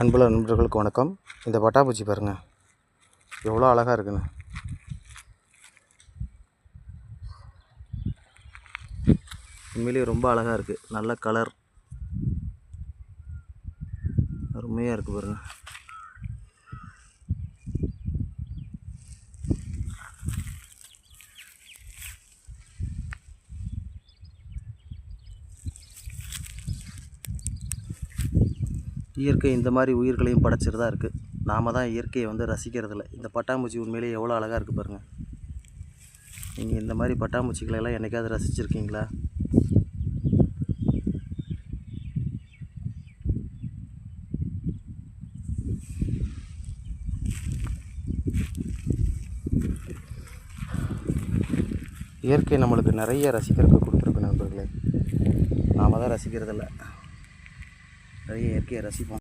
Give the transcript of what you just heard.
அன்புள்ள நண்பர்களுக்கு வணக்கம். இந்த பட்டாப்பூச்சி பாருங்கள் எவ்வளோ அழகாக இருக்குன்னு. உண்மையிலேயே ரொம்ப அழகாக இருக்குது நல்ல கலர் அருமையாக இருக்குது பாருங்கள் இயற்கை இந்த மாதிரி உயிர்களையும் படைச்சிட்டு தான் இருக்குது நாம தான் இயற்கையை வந்து ரசிக்கிறதில்ல. இந்த பட்டாம்பூச்சி உண்மையிலேயே எவ்வளோ அழகாக இருக்குது பாருங்கள் நீங்கள் இந்த மாதிரி பட்டாம்பூச்சிகளெல்லாம் என்றைக்காவது என்னைக்காவது ரசிச்சிருக்கீங்களா? இயற்கை நம்மளுக்கு நிறைய ரசிக்கிறதுக்கு கொடுத்துருக்கு நண்பர்களே. நாம தான் ரசிக்கிறதில்ல. நிறைய இயற்கையை ரசிப்போம்